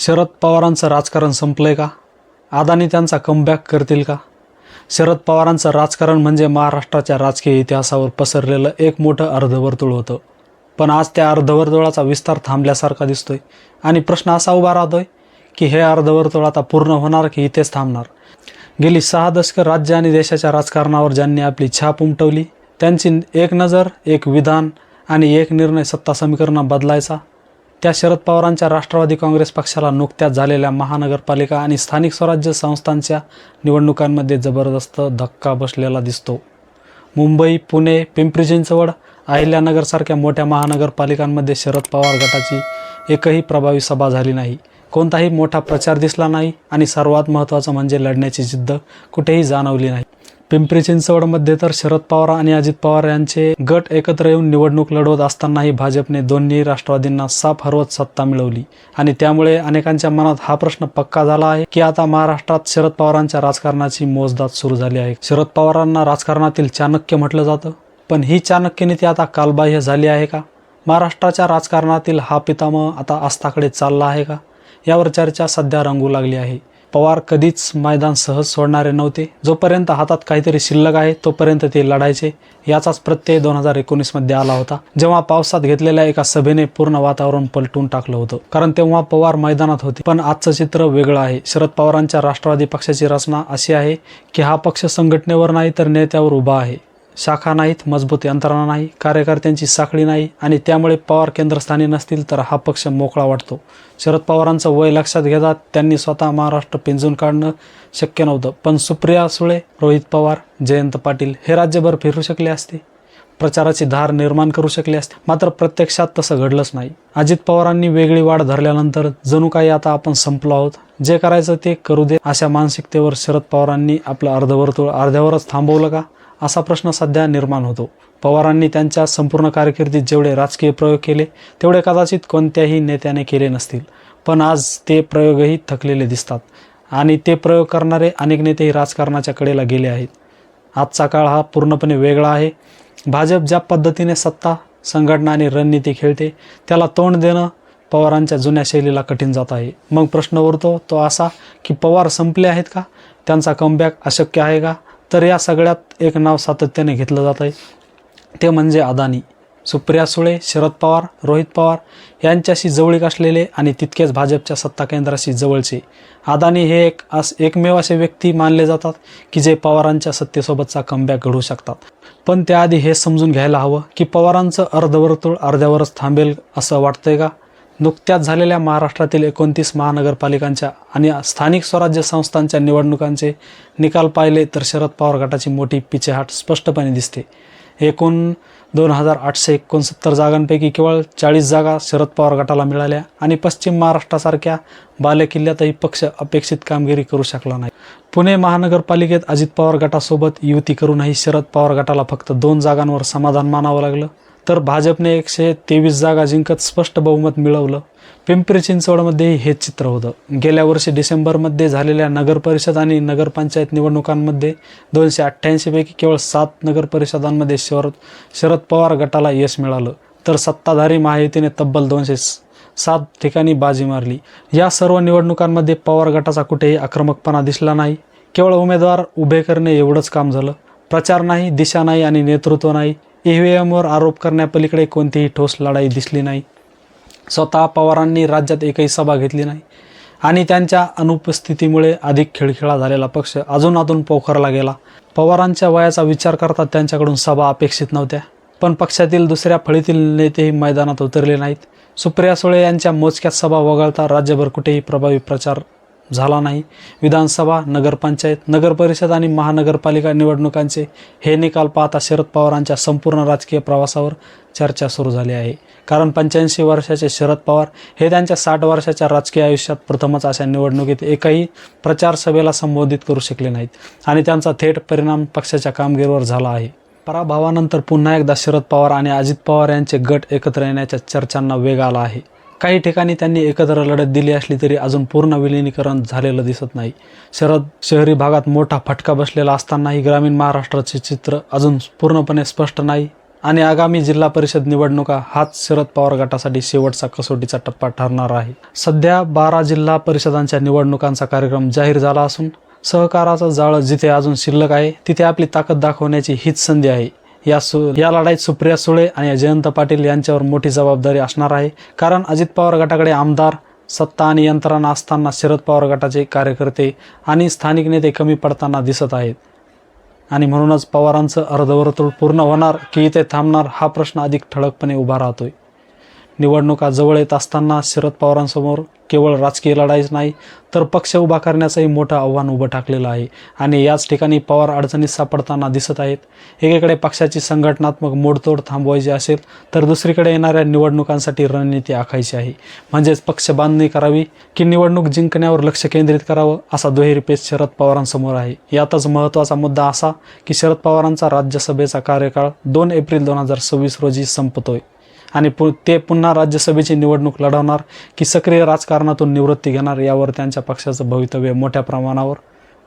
शरद पवारांचं राजकारण संपलंय का? अदानी त्यांचा कमबॅक करतील का? शरद पवारांचं राजकारण म्हणजे महाराष्ट्राच्या राजकीय इतिहासावर पसरलेलं एक मोठं अर्धवर्तुळ होतं. पण आज त्या अर्धवर्तुळाचा विस्तार थांबल्यासारखा दिसतोय. आणि प्रश्न असा उभा राहतोय की हे अर्धवर्तुळ आता पूर्ण होणार की इथेच थांबणार? गेली सहा दशकं राज्य आणि देशाच्या राजकारणावर ज्यांनी आपली छाप उमटवली त्यांची एक नजर एक विधान आणि एक निर्णय सत्ता समीकरणं बदलायचा त्या शरद पवारांच्या राष्ट्रवादी काँग्रेस पक्षाला नुकत्याच झालेल्या महानगरपालिका आणि स्थानिक स्वराज्य संस्थांच्या निवडणुकांमध्ये जबरदस्त धक्का बसलेला दिसतो. मुंबई पुणे पिंपरी चिंचवड अहिल्यानगरसारख्या मोठ्या महानगरपालिकांमध्ये शरद पवार गटाची एकही प्रभावी सभा झाली नाही. कोणताही मोठा प्रचार दिसला नाही आणि सर्वात महत्त्वाचं म्हणजे लढण्याची जिद्द कुठेही जाणवली नाही. पिंपरी चिंचवडमध्ये तर शरद पवार आणि अजित पवार यांचे गट एकत्र येऊन निवडणूक लढवत असतानाही भाजपने दोन्ही राष्ट्रवादींना साफ हरवत सत्ता मिळवली. आणि त्यामुळे अनेकांच्या मनात हा प्रश्न पक्का झाला आहे की आता महाराष्ट्रात शरद पवारांच्या राजकारणाची मोजदात सुरू झाली आहे. शरद पवारांना राजकारणातील चाणक्य म्हटलं जातं. पण ही चाणक्य नीती आता कालबाह्य झाली आहे का? महाराष्ट्राच्या राजकारणातील हा पितामह आता आस्थाकडे चालला आहे का? यावर चर्चा सध्या रंगू लागली आहे. पवार कधीच मैदान सहज सोडणारे नव्हते. जोपर्यंत हातात काहीतरी शिल्लक आहे तोपर्यंत ते लढायचे. याचाच प्रत्यय दोन हजार एकोणीसमध्ये आला होता. जेव्हा पावसात घेतलेल्या एका सभेने पूर्ण वातावरण पलटून टाकलं होतं. कारण तेव्हा पवार मैदानात होते. पण आजचं चित्र वेगळं आहे. शरद पवारांच्या राष्ट्रवादी पक्षाची रचना अशी आहे की हा पक्ष संघटनेवर नाही तर नेत्यावर उभा आहे. शाखा नाहीत मजबूत यंत्रणा नाही कार्यकर्त्यांची साखळी नाही आणि त्यामुळे पवार केंद्रस्थानी नसतील तर हा पक्ष मोकळा वाटतो. शरद पवारांचं वय लक्षात घेता त्यांनी स्वतः महाराष्ट्र पिंजून काढणं शक्य नव्हतं. पण सुप्रिया सुळे रोहित पवार जयंत पाटील हे राज्यभर फिरू शकले असते. प्रचाराची धार निर्माण करू शकले असते. मात्र प्रत्यक्षात तसं घडलंच नाही. अजित पवारांनी वेगळी वाढ धरल्यानंतर जणू काही आता आपण संपलो आहोत. जे करायचं ते करू दे अशा मानसिकतेवर शरद पवारांनी आपलं अर्धवर्तुळ अर्ध्यावरच थांबवलं का? असा प्रश्न सध्या निर्माण होतो. पवारांनी त्यांच्या संपूर्ण कारकिर्दीत जेवढे राजकीय प्रयोग केले तेवढे कदाचित कोणत्याही नेत्याने केले नसतील. पण आज ते प्रयोगही थकलेले दिसतात. आणि ते प्रयोग करणारे अनेक नेतेही राजकारणाच्या कडेला गेले आहेत. आजचा काळ हा पूर्णपणे वेगळा आहे. भाजप ज्या पद्धतीने सत्ता संघटना आणि रणनीती खेळते त्याला तोंड देणं पवारांच्या जुन्या शैलीला कठीण जात आहे. मग प्रश्न उरतो तो असा की पवार संपले आहेत का? त्यांचा कमबॅक अशक्य आहे का? तर या सगळ्यात एक नाव सातत्याने घेतलं जात आहे. ते म्हणजे अदानी. सुप्रिया सुळे शरद पवार रोहित पवार यांच्याशी जवळीक असलेले आणि तितकेच भाजपच्या सत्ता केंद्राशी जवळचे. अदानी हे एक अस एकमेव असे व्यक्ती मानले जातात की जे पवारांच्या सत्तेसोबतचा कमबॅक घडवू शकतात. पण त्याआधी हे समजून घ्यायला हवं की पवारांचं अर्धवर्तुळ अर्ध्यावरच थांबेल असं वाटतंय का? नुकत्याच झालेल्या महाराष्ट्रातील एकोणतीस महानगरपालिकांच्या आणि स्थानिक स्वराज्य संस्थांच्या निवडणुकांचे निकाल पाहिले तर शरद पवार गटाची मोठी पिछेहाट स्पष्टपणे दिसते. एकूण दोन हजार आठशे एकोणसत्तर जागांपैकी केवळ चाळीस जागा शरद पवार गटाला मिळाल्या आणि पश्चिम महाराष्ट्रासारख्या बालेकिल्ल्यातही पक्ष अपेक्षित कामगिरी करू शकला नाही. पुणे महानगरपालिकेत अजित पवार गटासोबत युती करूनही शरद पवार गटाला फक्त दोन जागांवर समाधान मानावं लागलं. तर भाजपने एकशे तेवीस जागा जिंकत स्पष्ट बहुमत मिळवलं. पिंपरी चिंचवडमध्येही हेच चित्र होतं. गेल्या वर्षी डिसेंबरमध्ये झालेल्या नगरपरिषद आणि नगरपंचायत निवडणुकांमध्ये दोनशे अठ्ठ्याऐंशीपैकी केवळ सात नगरपरिषदांमध्ये शरद शरद पवार गटाला यश मिळालं. तर सत्ताधारी महायुतीने तब्बल दोनशे सात ठिकाणी बाजी मारली. या सर्व निवडणुकांमध्ये पवार गटाचा कुठेही आक्रमकपणा दिसला नाही. केवळ उमेदवार उभे करणे एवढंच काम झालं. प्रचार नाही दिशा नाही आणि नेतृत्व नाही. ई एमवर आरोप करण्यापलीकडे कोणतीही ठोस लढाई दिसली नाही. स्वतः पवारांनी राज्यात एकही सभा घेतली नाही आणि त्यांच्या अनुपस्थितीमुळे अधिक खिळखिळा झालेला पक्ष अजून अजून पोखरला गेला. पवारांच्या वयाचा विचार करता त्यांच्याकडून सभा अपेक्षित नव्हत्या पण पक्षातील दुसऱ्या फळीतील नेतेही मैदानात उतरले नाहीत. सुप्रिया सुळे यांच्या मोजक्यात सभा वगळता राज्यभर कुठेही प्रभावी प्रचार झाला नाही. विधानसभा नगरपंचायत नगरपरिषद आणि महानगरपालिका निवडणुकांचे हे निकाल पाहता शरद पवारांच्या संपूर्ण राजकीय प्रवासावर चर्चा सुरू झाली आहे. कारण पंच्याऐंशी वर्षाचे शरद पवार हे त्यांच्या साठ वर्षाच्या राजकीय आयुष्यात प्रथमच अशा निवडणुकीत एकही प्रचार सभेला संबोधित करू शकले नाहीत आणि त्यांचा थेट परिणाम पक्षाच्या कामगिरीवर झाला आहे. पराभवानंतर पुन्हा एकदा शरद पवार आणि अजित पवार यांचे गट एकत्र येण्याच्या चर्चांना वेग आला आहे. काही ठिकाणी त्यांनी एकत्र लढत दिली असली तरी अजून पूर्ण विलिनीकरण झालेलं दिसत नाही. शरद शहरी भागात मोठा फटका बसलेला असतानाही ग्रामीण महाराष्ट्राचे चित्र अजून पूर्णपणे स्पष्ट नाही. आणि आगामी जिल्हा परिषद निवडणुका हाच शरद पवार गटासाठी शेवटचा कसोटीचा टप्पा ठरणार आहे. सध्या बारा जिल्हा परिषदांच्या निवडणुकांचा कार्यक्रम जाहीर झाला असून सहकाराचं जाळं जिथे अजून शिल्लक आहे तिथे आपली ताकद दाखवण्याची हीच संधी आहे. या सु या लढाईत सुप्रिया सुळे आणि जयंत पाटील यांच्यावर मोठी जबाबदारी असणार आहे. कारण अजित पवार गटाकडे आमदार सत्ता आणि यंत्रणा असताना शरद पवार गटाचे कार्यकर्ते आणि स्थानिक नेते कमी पडताना दिसत आहेत. आणि म्हणूनच पवारांचं अर्धवर्तुळ पूर्ण होणार की इथे थांबणार हा प्रश्न अधिक ठळकपणे उभा राहतोय. निवडणुका जवळ येत असताना शरद पवारांसमोर केवळ राजकीय लढाईच नाही तर पक्ष उभा करण्याचंही मोठं आव्हान उभं टाकलेलं आहे. आणि याच ठिकाणी पवार अडचणीत सापडताना दिसत आहेत. एकीकडे पक्षाची संघटनात्मक मोडतोड थांबवायची असेल तर दुसरीकडे येणाऱ्या निवडणुकांसाठी रणनीती आखायची आहे. म्हणजेच पक्ष बांधणी करावी की निवडणूक जिंकण्यावर लक्ष केंद्रित करावं असा दुहेरी पेच शरद पवारांसमोर आहे. यातच महत्त्वाचा मुद्दा असा की शरद पवारांचा राज्यसभेचा कार्यकाळ दोन एप्रिल दोन हजार सव्वीस रोजी संपतोय. आणि पु ते पुन्हा राज्यसभेची निवडणूक लढवणार की सक्रिय राजकारणातून निवृत्ती घेणार यावर त्यांच्या पक्षाचं भवितव्य मोठ्या प्रमाणावर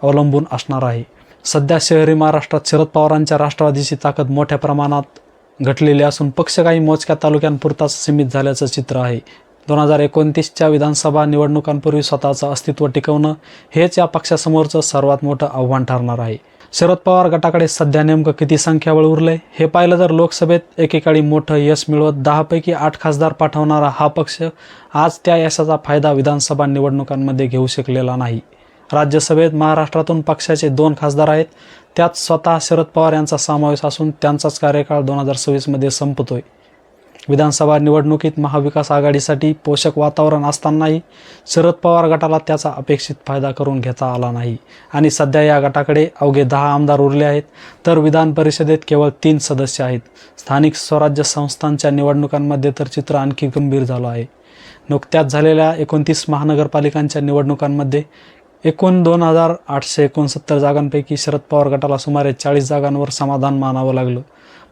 अवलंबून असणार आहे. सध्या शहरी महाराष्ट्रात शरद पवारांच्या राष्ट्रवादीची ताकद मोठ्या प्रमाणात घटलेली असून पक्ष काही मोजक्या तालुक्यांपुरताच सीमित झाल्याचं चित्र आहे. दोन हजार एकोणतीसच्या विधानसभा निवडणुकांपूर्वी स्वतःचं अस्तित्व टिकवणं हेच या पक्षासमोरचं सर्वात मोठं आव्हान ठरणार आहे. शरद पवार गटाकडे सध्या नेमकं किती संख्याबळ उरलंय हे पाहिलं तर लोकसभेत एकेकाळी मोठं यश मिळवत दहापैकी आठ खासदार पाठवणारा हा पक्ष आज त्या यशाचा फायदा विधानसभा निवडणुकांमध्ये घेऊ शकलेला नाही. राज्यसभेत महाराष्ट्रातून पक्षाचे दोन खासदार आहेत. त्यात स्वतः शरद पवार यांचा समावेश असून त्यांचाच कार्यकाळ दोन हजार सव्वीसमध्ये संपतोय. विधानसभा निवडणुकीत महाविकास आघाडीसाठी पोषक वातावरण असतानाही शरद पवार गटाला त्याचा अपेक्षित फायदा करून घेता आला नाही. आणि सध्या या गटाकडे अवघे दहा आमदार उरले आहेत. तर विधान परिषदेत केवळ तीन सदस्य आहेत. स्थानिक स्वराज्य संस्थांच्या निवडणुकांमध्ये तर चित्र आणखी गंभीर झालं आहे. नुकत्याच झालेल्या एकोणतीस महानगरपालिकांच्या निवडणुकांमध्ये एकूण दोन हजार आठशे एकोणसत्तर जागांपैकी शरद पवार गटाला सुमारे चाळीस जागांवर समाधान मानावं लागलं.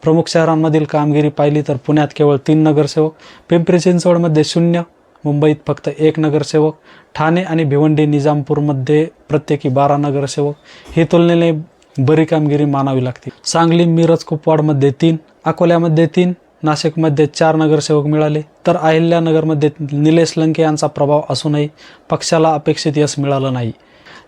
प्रमुख शहरांमधील कामगिरी पाहिली तर पुण्यात केवळ तीन नगरसेवक पिंपरी चिंचवडमध्ये शून्य मुंबईत फक्त एक नगरसेवक ठाणे आणि भिवंडी निजामपूरमध्ये प्रत्येकी बारा नगरसेवक. ही तुलनेने बरी कामगिरी मानावी लागते. सांगली मिरज कुपवाडमध्ये तीन अकोल्यामध्ये तीन नाशिकमध्ये चार नगरसेवक मिळाले. तर अहिल्यानगरमध्ये निलेश लंके यांचा प्रभाव असूनही पक्षाला अपेक्षित यश मिळालं नाही.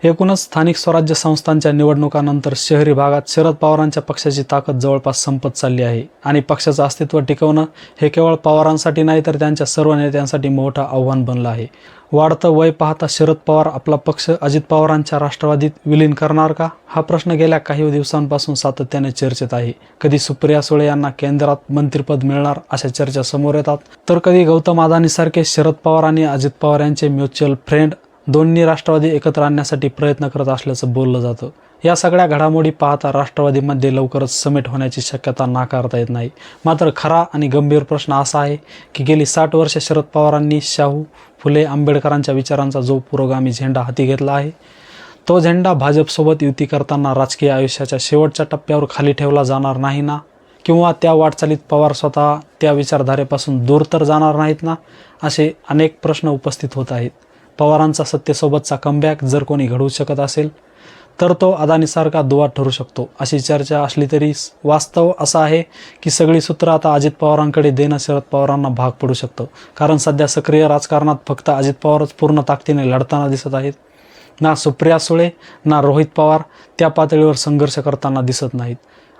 एकूणच स्थानिक स्वराज्य संस्थांच्या निवडणुकानंतर शहरी भागात शरद पवारांच्या पक्षाची ताकद जवळपास संपत चालली आहे. आणि पक्षाचं अस्तित्व टिकवणं हे केवळ पवारांसाठी नाही तर त्यांच्या सर्व नेत्यांसाठी मोठं आव्हान बनलं आहे. वाढतं वय पाहता शरद पवार आपला पक्ष अजित पवारांच्या राष्ट्रवादीत विलीन करणार का? हा प्रश्न गेल्या काही दिवसांपासून सातत्याने चर्चेत आहे. कधी सुप्रिया सुळे यांना केंद्रात मंत्रिपद मिळणार अशा चर्चा समोर येतात. तर कधी गौतम अदानीसारखे शरद पवार आणि अजित पवार यांचे म्युच्युअल फ्रेंड दोन्ही राष्ट्रवादी एकत्र आणण्यासाठी प्रयत्न करत असल्याचं बोललं जातं. या सगळ्या घडामोडी पाहता राष्ट्रवादीमध्ये लवकरच समेट होण्याची शक्यता नाकारता येत नाही. मात्र खरा आणि गंभीर प्रश्न असा आहे की गेली साठ वर्षे शरद पवारांनी शाहू फुले आंबेडकरांच्या विचारांचा जो पुरोगामी झेंडा हाती घेतला आहे तो झेंडा भाजपसोबत युती करताना राजकीय आयुष्याच्या शेवटच्या टप्प्यावर खाली ठेवला जाणार नाही ना? किंवा त्या वाटचालीत पवार स्वतः त्या विचारधारेपासून दूर तर जाणार नाहीत ना? असे अनेक प्रश्न उपस्थित होत आहेत. पवारांचा सत्तेसोबतचा कमबॅक जर कोणी घडवू शकत असेल तर तो अदानीसारखा दुवा ठरू शकतो. अशी चर्चा असली तरी वास्तव असं आहे की सगळी सूत्र आता अजित पवारांकडे देणं शरद पवारांना भाग पडू शकतं. कारण सध्या सक्रिय राजकारणात फक्त अजित पवारच पूर्ण ताकदीने लढताना दिसत आहेत. ना सुप्रिया सुळे ना रोहित पवार त्या पातळीवर संघर्ष करताना दिसत नाहीत.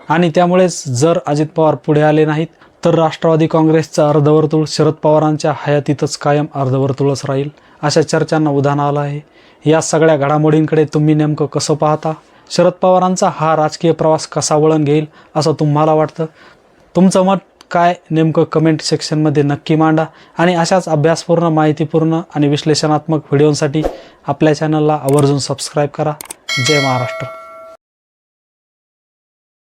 आणि त्यामुळेच जर अजित पवार पुढे आले नाहीत तर राष्ट्रवादी काँग्रेसचं अर्धवर्तुळ शरद पवारांच्या हयातीतच कायम अर्धवर्तुळच राहील अशा चर्चांना उधाण आलं आहे. या सगळ्या घडामोडींकडे तुम्ही नेमकं कसं पाहता? शरद पवारांचा हा राजकीय प्रवास कसा वळण घेईल असं तुम्हाला वाटतं? तुमचं मत काय? नेमकं कमेंट सेक्शनमध्ये नक्की मांडा. आणि अशाच अभ्यासपूर्ण माहितीपूर्ण आणि विश्लेषणात्मक व्हिडिओंसाठी आपल्या चॅनलला आवर्जून सबस्क्राईब करा. जय महाराष्ट्र.